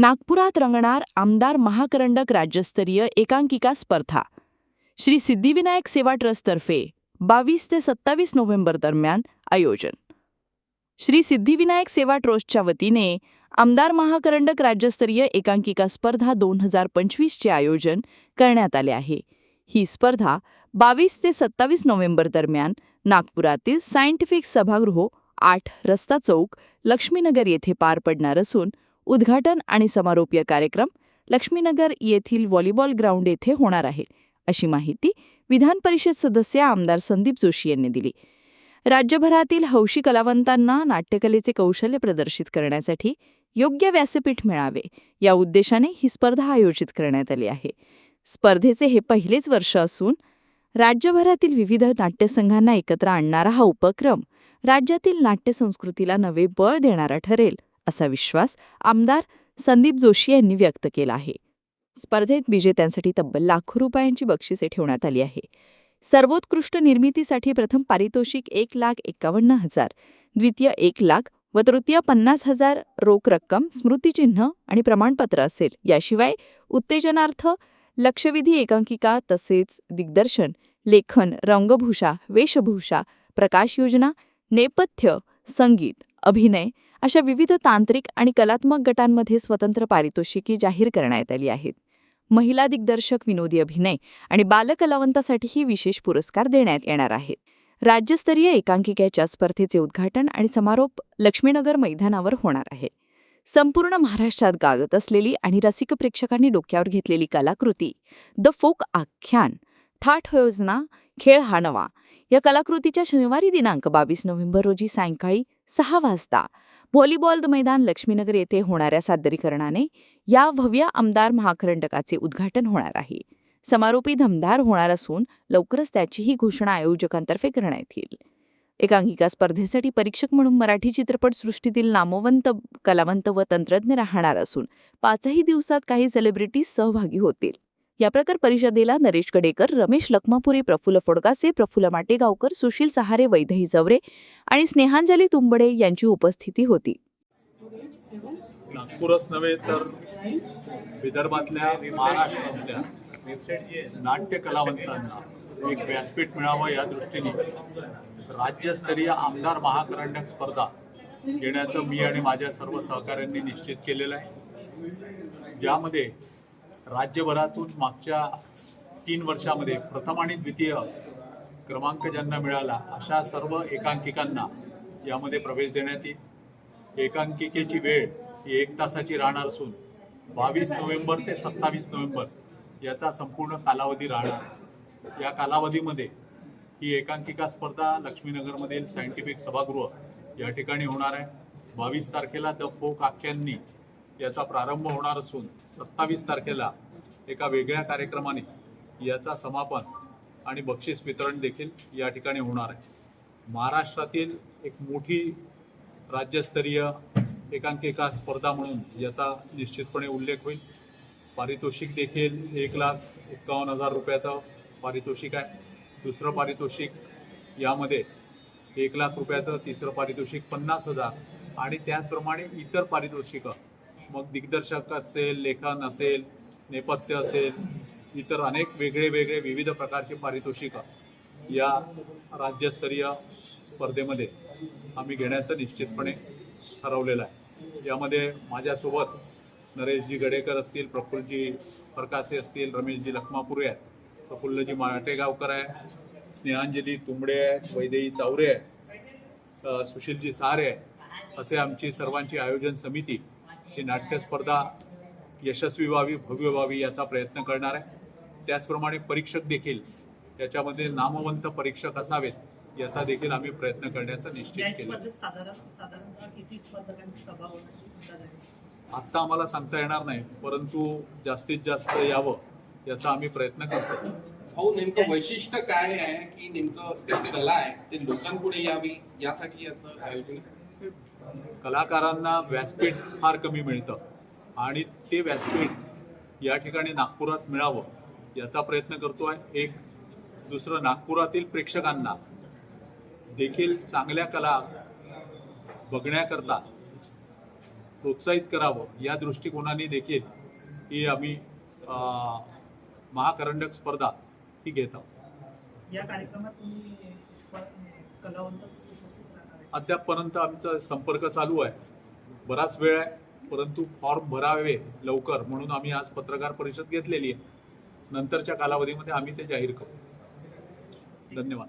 नागपुरात रंगणार आमदार महाकरंडक राज्यस्तरीय एकांकिका स्पर्धा. श्री सिद्धिविनायक सेवा ट्रस्टतर्फे बावीस ते सत्तावीस नोव्हेंबर दरम्यान आयोजन. श्री सिद्धिविनायक सेवा ट्रस्टच्या वतीने आमदार महाकरंडक राज्यस्तरीय एकांकिका स्पर्धा दोन हजार पंचवीसचे आयोजन करण्यात आले आहे. ही स्पर्धा बावीस ते सत्तावीस नोव्हेंबर दरम्यान नागपुरातील सायंटिफिक सभागृह आठ रस्ता चौक लक्ष्मीनगर येथे पार पडणार असून उद्घाटन आणि समारोपीय कार्यक्रम लक्ष्मीनगर येथील व्हॉलीबॉल ग्राउंड येथे होणार आहे अशी माहिती विधान परिषद सदस्य आमदार संदीप जोशी यांनी दिली. राज्यभरातील हौशी कलावंतांना नाट्यकलेचे कौशल्य प्रदर्शित करण्यासाठी योग्य व्यासपीठ मिळावे या उद्देशाने ही स्पर्धा आयोजित करण्यात आली आहे. स्पर्धेचे हे पहिलेच वर्ष असून राज्यभरातील विविध नाट्यसंघांना एकत्र आणणारा हा उपक्रम राज्यातील नाट्यसंस्कृतीला नवे बळ देणारा ठरेल असा विश्वास आमदार संदीप जोशी यांनी व्यक्त केला आहे. स्पर्धेत विजेत्यांसाठी तब्बल लाखो रुपयांची बक्षिसे ठेवण्यात आली आहे. सर्वोत्कृष्ट निर्मितीसाठी प्रथम पारितोषिक एक लाख एकावन्न हजार द्वितीय एक लाख व तृतीय पन्नास हजार रोख रक्कम स्मृतिचिन्ह आणि प्रमाणपत्र असेल. याशिवाय उत्तेजनार्थ लक्षवेधी एकांकिका तसेच दिग्दर्शन लेखन रंगभूषा वेशभूषा प्रकाश योजना नेपथ्य संगीत अभिनय अशा विविध तांत्रिक आणि कलात्मक गटांमध्ये स्वतंत्र पारितोषिके जाहीर करण्यात आली आहेत. महिला दिग्दर्शक विनोदी अभिनय आणि बालकलावंतासाठीही विशेष पुरस्कार देण्यात येणार आहेत. राज्यस्तरीय एकांकिकेच्या स्पर्धेचे उद्घाटन आणि समारोप लक्ष्मीनगर मैदानावर होणार आहे. संपूर्ण महाराष्ट्रात गाजत असलेली आणि रसिक प्रेक्षकांनी डोक्यावर घेतलेली कलाकृती द फोक आख्यान थाट योजना खेळ हा नवा या कलाकृतीच्या शनिवारी दिनांक बावीस नोव्हेंबर रोजी सायंकाळी सहा वाजता व्हॉलीबॉल मैदान लक्ष्मीनगर येथे होणाऱ्या सादरीकरणाने या भव्य आमदार महाकरंडकाचे उद्घाटन होणार आहे. समारोपी धमदार होणार असून लवकरच त्याचीही घोषणा आयोजकांतर्फे करण्यात येईल. एकांकिका स्पर्धेसाठी परीक्षक म्हणून मराठी चित्रपटसृष्टीतील नामवंत कलावंत व तंत्रज्ञ राहणार असून पाचही दिवसात काही सेलिब्रिटीज सहभागी होतील. या प्रकार परिषदेला नरेश गडेकर रमेश लखमापुरी प्रफुल्ल फोडकासे प्रफुल्ल माटेगावकर सुशील सहारे वैदही जवरे आणि स्नेहांजली तुंबडे यांची उपस्थिती होती. नागपूरच नव्हे तर विदर्भातल्या महाराष्ट्रातल्या नाट्य कलावंतांना एक व्यासपीठ मिळावं या दृष्टीने राज्यस्तरीय आमदार महाकरंडक स्पर्धा घेण्याचं मी आणि माझ्या सर्व सहकाऱ्यांनी निश्चित केलेलं आहे. ज्यामध्ये राज्यभरातून मागच्या तीन वर्षामध्ये प्रथम आणि द्वितीय क्रमांक ज्यांना मिळाला अशा सर्व एकांकिकांना यामध्ये प्रवेश देण्यात येईल. एकांकिकेची वेळ ही एक तासाची राहणार असून बावीस नोव्हेंबर ते सत्तावीस नोव्हेंबर याचा संपूर्ण कालावधी राहणार या कालावधीमध्ये ही एकांकिका स्पर्धा लक्ष्मीनगरमधील सायंटिफिक सभागृह या ठिकाणी होणार आहे. बावीस तारखेला द फोक आख्यांनी याचा प्रारंभ होणार असून सत्तावीस तारखेला एका वेगळ्या कार्यक्रमाने याचा समापन आणि बक्षीस वितरण देखील या ठिकाणी होणार आहे. महाराष्ट्रातील एक मोठी राज्यस्तरीय एकांकिका स्पर्धा म्हणून याचा निश्चितपणे उल्लेख होईल. पारितोषिक देखील एक लाख एक्कावन्न हजार रुपयाचं पारितोषिक आहे. दुसरं पारितोषिक यामध्ये एक लाख रुपयाचं तिसरं पारितोषिक पन्नास हजार आणि त्याचप्रमाणे इतर पारितोषिकं मग दिग्दर्शक असेल लेखन असेल नेपथ्य असेल इतर अनेक वेगळे वेगळे विविध प्रकारचे पारितोषिकं या राज्यस्तरीय स्पर्धेमध्ये आम्ही घेण्याचं निश्चितपणे ठरवलेलं आहे. यामध्ये माझ्यासोबत नरेशजी गडेकर असतील प्रफुल्लजी फरकासे असतील रमेशजी लखमापुरे आहेत प्रफुल्लजी माटेगावकर आहे स्नेहांजली तुंबडे आहे वैदेही चावरे आहे सुशीलजी सहारे आहे असे आमची सर्वांची आयोजन समिती ही नाट्य स्पर्धा यशस्वी व्हावी भव्य व्हावी याचा प्रयत्न करणार आहे त्याचप्रमाणे परीक्षक देखील याच्यामध्ये नामवंत परीक्षक असावेत याचा देखील आम्ही प्रयत्न करण्याचा या निश्चित केला? आत्ता आम्हाला सांगता येणार नाही परंतु जास्तीत जास्त यावं याचा आम्ही प्रयत्न करतो भाऊ नेमकं वैशिष्ट्य काय आहे की नेमकं कला आहे ते लोकांपुढे यावी यासाठी याचं आयोजन. कलाकारांना व्यासपीठ फार कमी मिळतं. आणि ते व्यासपीठ या ठिकाणी नागपुरात मिळावं याचा प्रयत्न करतो आहे एक दुसरं नागपुरातील प्रेक्षकांना. देखील चांगल्या कला बघण्याकरता प्रोत्साहित करावं या दृष्टिकोनाने देखील ही आम्ही महाकरंडक स्पर्धा ही घेत आहोत. या कार्यक्रमात तुम्ही कलावंत अद्यापपर्यंत आमचा संपर्क चालू आहे. बराच वेळ आहे परंतु फॉर्म भरावे लवकर म्हणून आम्ही आज पत्रकार परिषद घेतलेली आहे. नंतरच्या कालावधीमध्ये आम्ही ते जाहीर करू. धन्यवाद.